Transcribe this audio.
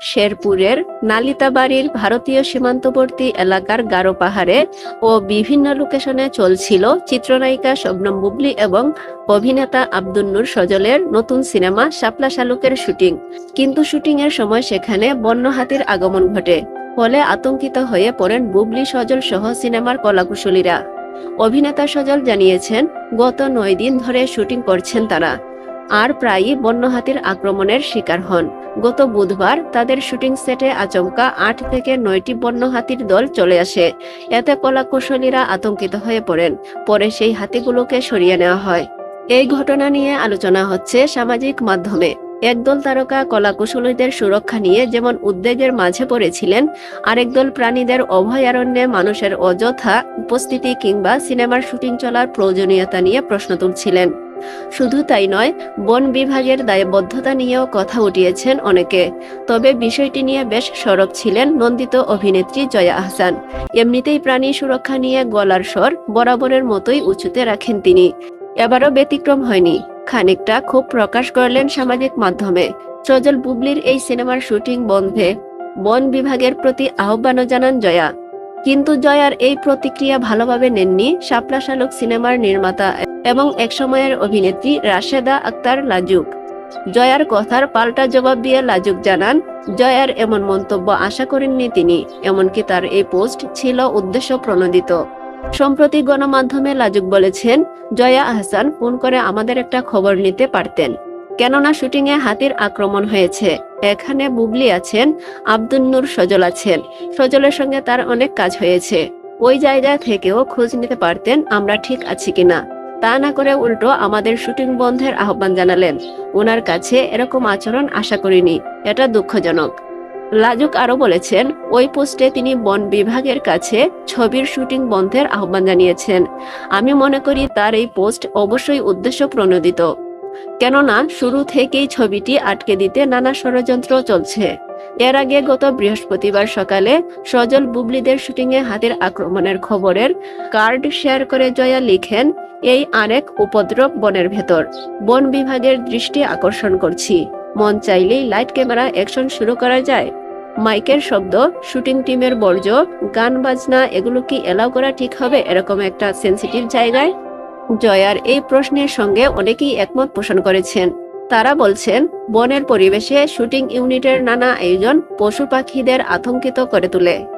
শেরপুরের নালিতাবাড়ির ভারতীয় সীমান্তবর্তী এলাকার গারো পাহাড়ে ও বিভিন্ন লোকেশনে চলছিল চিত্রনায়িকা শবনম বুবলি এবং অভিনেতা আব্দুল সজলের নতুন সিনেমা শাপলা শালুকের শুটিং। কিন্তু শুটিং এর সময় সেখানে বন্য হাতির আগমন ঘটে, ফলে আতঙ্কিত হয়ে পড়েন বুবলি সজল সহ সিনেমার কলাকুশলীরা। অভিনেতা সজল জানিয়েছেন, গত নয় দিন ধরে শুটিং করছেন তারা। আর প্রায়ই বন্য হাতির আক্রমণের শিকার হন। গত বুধবার তাদের শুটিং সেটে আচমকা আট থেকে নয়টি বন্য হাতির দল চলে আসে। এতে কলাকুশলীরা আতঙ্কিত হয়ে পড়েন। পরে সেই হাতিগুলোকে সরিয়ে নেওয়া হয়। এই ঘটনা নিয়ে আলোচনা হচ্ছে সামাজিক মাধ্যমে। একদল তারকা কলাকুশলীদের সুরক্ষা নিয়ে যেমন উদ্বেগের মাঝে পড়েছিলেন, আরেক দল প্রাণীদের অভয়ারণ্যে মানুষের অযথা উপস্থিতি কিংবা সিনেমার শুটিং চলার প্রয়োজনীয়তা নিয়ে প্রশ্ন তুলছিলেন। শুধু তাই নয়, বন বিভাগের দায়বদ্ধতা নিয়েও কথা উঠিয়েছেন অনেকে। তবে বিষয়টি নিয়ে বেশ সরব ছিলেন নন্দিত অভিনেত্রী জয়া আহসান। এমনিতেই প্রাণী সুরক্ষা নিয়ে গলার স্বর বরাবরের মতোই উঁচুতে রাখেন তিনি। এবারও ব্যতিক্রম হয়নি। খানিকটা খুব প্রকাশ করলেন সামাজিক মাধ্যমে। সজল বুবলির এই সিনেমার শুটিং বন্ধে বন বিভাগের প্রতি আহ্বানও জানান জয়া। কিন্তু জয়ার এই প্রতিক্রিয়া ভালোভাবে নেননি শাপলা শালুক সিনেমার নির্মাতা। এবং একসময়ের অভিনেত্রী রাশেদা আক্তার লাজুক। জয়ার কথার পাল্টা জবাব দিয়ে লাজুক জানান, জয়ার এমন মন্তব্য আশা করেননি তিনি, এমনকি তার এই পোস্ট ছিল উদ্দেশ্য প্রণোদিত। সম্প্রতি গণমাধ্যমে লাজুক বলেছেন, জয়া আহসান ফোন করে আমাদের একটা খবর নিতে পারতেন। কেননা শুটিংয়ে হাতির আক্রমণ হয়েছে। এখানে বুবলি আছেন, আব্দুল নূর সজল আছেন। সজলের সঙ্গে তার অনেক কাজ হয়েছে। ওই জায়গা থেকেও খোঁজ নিতে পারতেন আমরা ঠিক আছি কিনা। তা না করে উল্টো আমাদের শুটিং বন্ধের আহ্বান জানালেন। ওনার কাছে এরকম আচরণ আশা করিনি, এটা দুঃখজনক। লাজুক আরও বলেছেন, ওই পোস্টে তিনি বন বিভাগের কাছে ছবির শুটিং বন্ধের আহ্বান জানিয়েছেন। আমি মনে করি তার এই পোস্ট অবশ্যই উদ্দেশ্য প্রণোদিত। কেননা শুরু থেকেই ছবিটি আটকে দিতে নানা ষড়যন্ত্র চলছে। এর আগে গত বৃহস্পতিবার সকালে সজল বুবলিদের শুটিংয়ে হাতের আক্রমণের খবরের কার্ড শেয়ার করে জয়া লিখেন এই আরেক উপদ্রব বনের ভেতর। বন বিভাগের দৃষ্টি আকর্ষণ করছি। মন চাইলেই লাইট ক্যামেরা অ্যাকশন শুরু করা যায়। মাইকের শব্দ, শুটিং টিমের বর্জ্য, গান, বাজনা, এগুলো কি এলাও করা ঠিক হবে এরকম একটা সেন্সিটিভ জায়গায়? জয়ার এই প্রশ্নের সঙ্গে অনেকেই একমত পোষণ করেছেন। তারা বলছেন, বনের পরিবেশে শুটিং ইউনিটের নানা আয়োজন পশু পাখিদের আতঙ্কিত করে তোলে।